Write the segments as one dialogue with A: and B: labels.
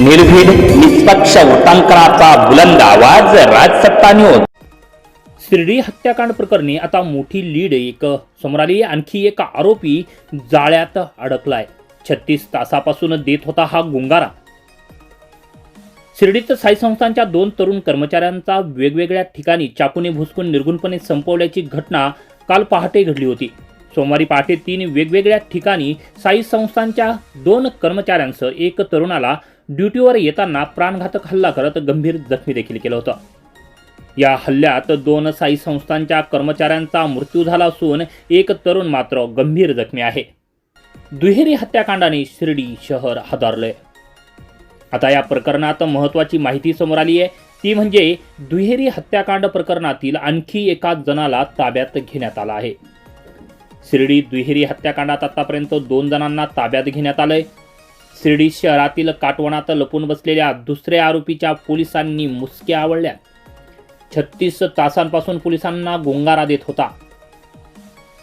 A: निर्भीड निष्पक्ष वृत्तांकनाचा बुलंद आवाज राजसत्ता न्यूज शिर्डी हत्याकांड प्रकरणी आता मोठी लीड एक. समोर आली आणखी एक आरोपी जाळ्यात अडकलाय. छत्तीस तासापासून देत होता हा गुंगारा. शिर्डीत साई संस्थांच्या दोन तरुण कर्मचाऱ्यांचा वेगवेगळ्या ठिकाणी चाकूने भुसकून निर्गुणपणे संपवल्याची घटना काल पहाटे घडली होती. सोमवारी पहाटे तीन वेगवेगळ्या ठिकाणी साई संस्थांच्या दोन कर्मचाऱ्यांसह एक तरुणाला ड्युटीवर येताना प्राणघातक हल्ला करत गंभीर जखमी देखील केलं होतं. या हल्ल्यात दोन साई संस्थांच्या कर्मचाऱ्यांचा मृत्यू झाला असून एक तरुण मात्र गंभीर जखमी आहे. दुहेरी हत्याकांडाने शिर्डी शहर हादरलंय. आता या प्रकरणात महत्त्वाची माहिती समोर आली आहे. ती म्हणजे दुहेरी हत्याकांड प्रकरणातील आणखी एका जणाला ताब्यात घेण्यात आला आहे. शिर्डी दुहेरी हत्याकांडात आतापर्यंत दोन जणांना ताब्यात घेण्यात आलंय. शिर्डी शहरातील काटवणात लपून बसलेल्या दुसऱ्या आरोपीच्या पोलिसांनी मुसक्या आवडल्या. छत्तीस तासांपासून पोलिसांना गोंगारा देत होता.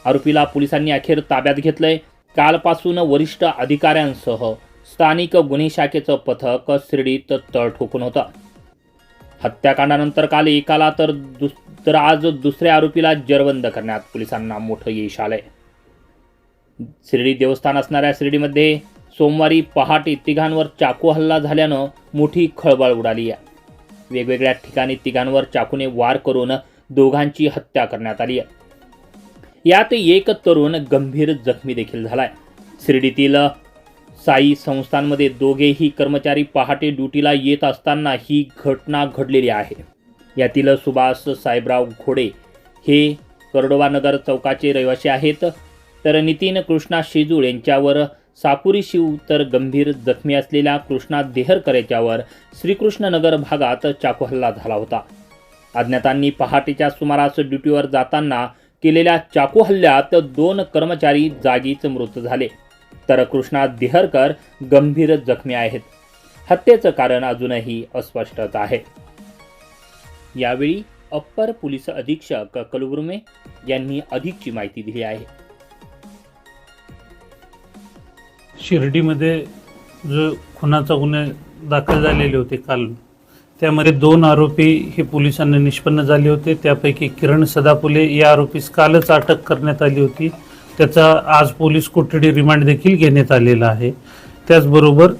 A: आरोपीला पोलिसांनी अखेर ताब्यात घेतलंय. कालपासून वरिष्ठ अधिकाऱ्यांसह स्थानिक गुन्हे शाखेचं पथक शिर्डीत तळ ठोकून होतं. हत्याकांडानंतर काल एकाला तर दुस तर आज दुसऱ्या आरोपीला जरबंद करण्यात पोलिसांना मोठं यश आलंय. शिर्डी देवस्थान असणाऱ्या शिर्डीमध्ये सोमवारी पहाटे तिघांवर चाकू हल्ला झाल्यानं मोठी खळबळ उडाली आहे. वेगवेगळ्या ठिकाणी तिघांवर चाकूने वार करून दोघांची हत्या करण्यात आली आहे. यात एक तरुण गंभीर जखमी देखील झालाय. शिर्डीतील साई संस्थांमध्ये दोघेही कर्मचारी पहाटे ड्युटीला येत असताना ही घटना घडलेली आहे. यातील सुभाष साहेबराव घोडे हे कर्डोबानगर चौकाचे रहिवासी आहेत. तर नितीन कृष्णा शेजूळ यांच्यावर साकुरी शिव तर गंभीर जखमी असलेल्या कृष्णा देहरकर याच्यावर श्रीकृष्णनगर भागात चाकू हल्ला झाला होता. अज्ञातांनी पहाटेच्या सुमारास ड्युटीवर जाताना केलेल्या चाकू हल्ल्यात दोन कर्मचारी जागीच मृत झाले. तर कृष्णा देहरकर गंभीर जखमी आहेत. हत्येचं कारण अजूनही अस्पष्टच आहे. यावेळी अप्पर पोलीस अधीक्षक कलबुर्मे यांनी अधिकची माहिती दिली आहे.
B: शिर्डीमध्ये जो खुनाचा गुन्हे दाखल झालेले होते काल त्यामध्ये दोन आरोपी हे पोलिसांना निष्पन्न झाले होते. त्यापैकी किरण सदापुले या आरोपीस कालच अटक करण्यात आली होती. त्याचा आज पोलीस कोठडी रिमांड देखील घेण्यात आलेला आहे. त्याचबरोबर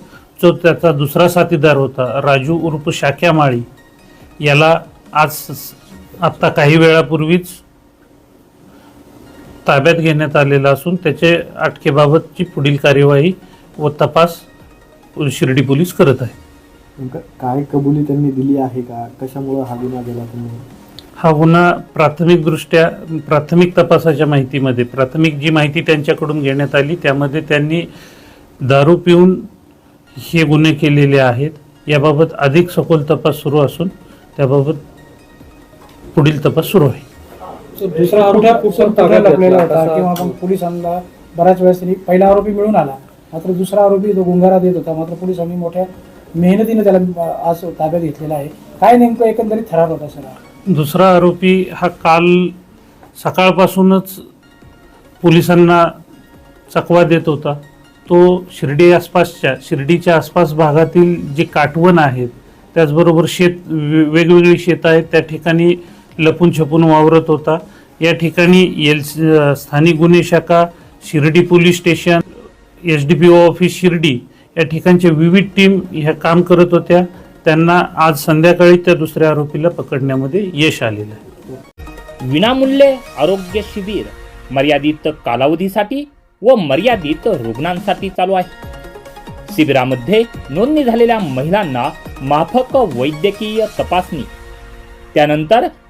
B: जो त्याचा दुसरा साथीदार होता राजू उर्फ शाक्यामाळी याला आज आत्ता काही वेळापूर्वीच ताब्यात घेण्यात आलेला असून त्याचे अटकेबाबतची पुढील कार्यवाही व तपास शिर्डी पोलीस करत आहे.
C: नेमकं काय कबुली त्यांनी दिली आहे का? कशामुळं हा गुन्हा केला त्यांनी
B: हा गुन्हा प्राथमिकदृष्ट्या प्राथमिक तपासाच्या माहितीमध्ये प्राथमिक जी माहिती त्यांच्याकडून घेण्यात आली त्यामध्ये त्यांनी दारू पिऊन हे गुन्हे केलेले आहेत. याबाबत अधिक सखोल तपास सुरू असून त्याबाबत पुढील तपास सुरू आहे.
D: दुसरा आरोपी कुठं?
C: होता? किंवा मग पोलिसांना बऱ्याच वेळेस त्यांनी पहिला आरोपी मिळून आला. मात्र दुसरा आरोपी तो गुंगारा देत होता. मात्र पोलिसांनी मोठ्या मेहनतीने त्याला आज ताब्यात घेतलेला आहे. काय नेमकं एकंदरीत ठराव होता सर
B: दुसरा आरोपी हा काल सकाळपासूनच पोलिसांना चकवा देत होता. तो शिर्डी आसपासच्या शिर्डीच्या आसपास भागातील जे काटवण आहेत त्याचबरोबर शेत वेगवेगळी शेतं आहेत त्या ठिकाणी लपून छपून वावरत होता. या ठिकाणी एल स्थानिक गुन्हे शाखा Shirdi police station S D P O office Shirdi या ठिकाणच्या विविध टीम ह्या काम करत होत्या. त्यांना आज संध्याकाळी त्या दुसऱ्या आरोपीला पकडण्यामध्ये यश आलेलं आहे.
A: विनामूल्य आरोग्य शिबिर मर्यादित कालावधीसाठी व मर्यादित रुग्णांसाठी चालू आहे. शिबिरामध्ये नोंदणी झालेल्या महिलांना माफक वैद्यकीय तपासणी. त्यानंतर